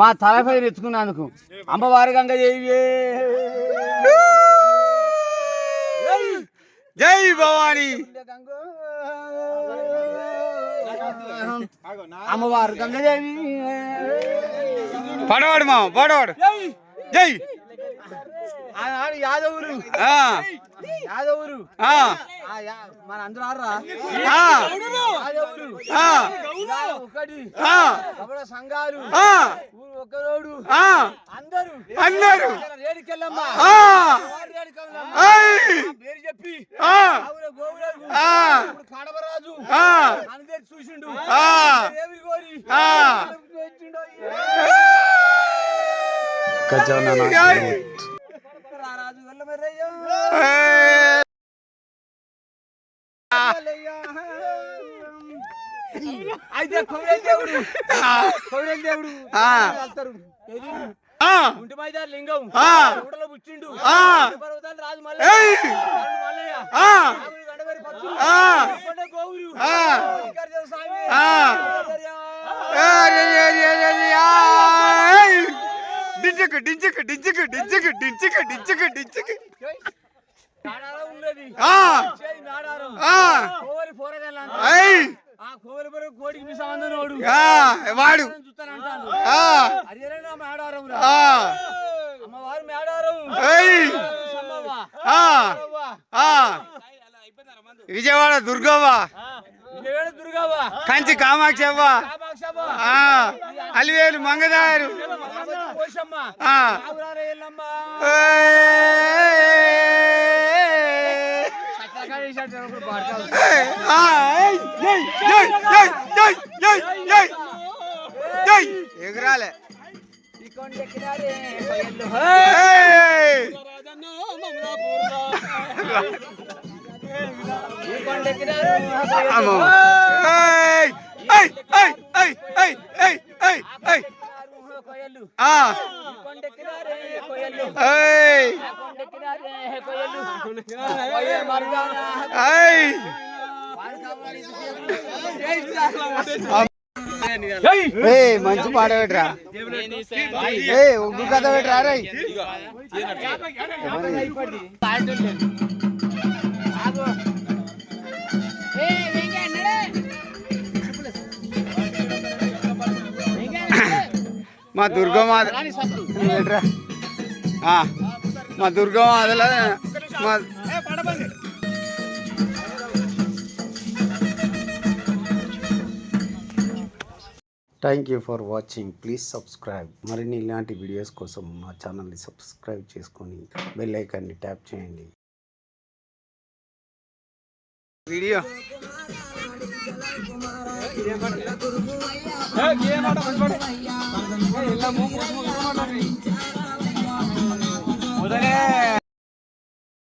మా తలపై ఎత్తుకున్నందుకు అమ్మవారి గంగ దేవియే జై. భవానీ. అమ్మవారు గంగదేవి పడవాడు మా పడవాడు. జై. ఆనాడు యాదవులు. యాదవులు. మన అందరూ ఆడరా? యాదవులు. ఒకటి. అప్పుడు సంఘాలు. ఒకరోడు అందరూ. అందరూ. రేడికెళ్ళమ్మా. పేరు చెప్పి. కడవరాజు అందరు చూసిండు. గోరి గజానన డిక్ డిక్ డిక్ డిక్ డిక్ డిక్ వాడు. విజయవాడ దుర్గవ్వ. కంచి కామాక్షి అవ్వ అలివేలు మంగదారు మరుగా ఏయ్ మంచి పాట పెట్టరా ఏయ్ ఒగ్గు కథ పెట్టరా రే మా దుర్గమాత మా దుర్గమాతలో మా thank you for watching please subscribe మరిన్ని ఇలాంటి వీడియోస్ కోసం మా ఛానల్ని సబ్స్క్రైబ్ చేసుకొని బెల్ ఐకాన్ని ట్యాప్ చేయండి. వీడియో ఏ, ఏ మాట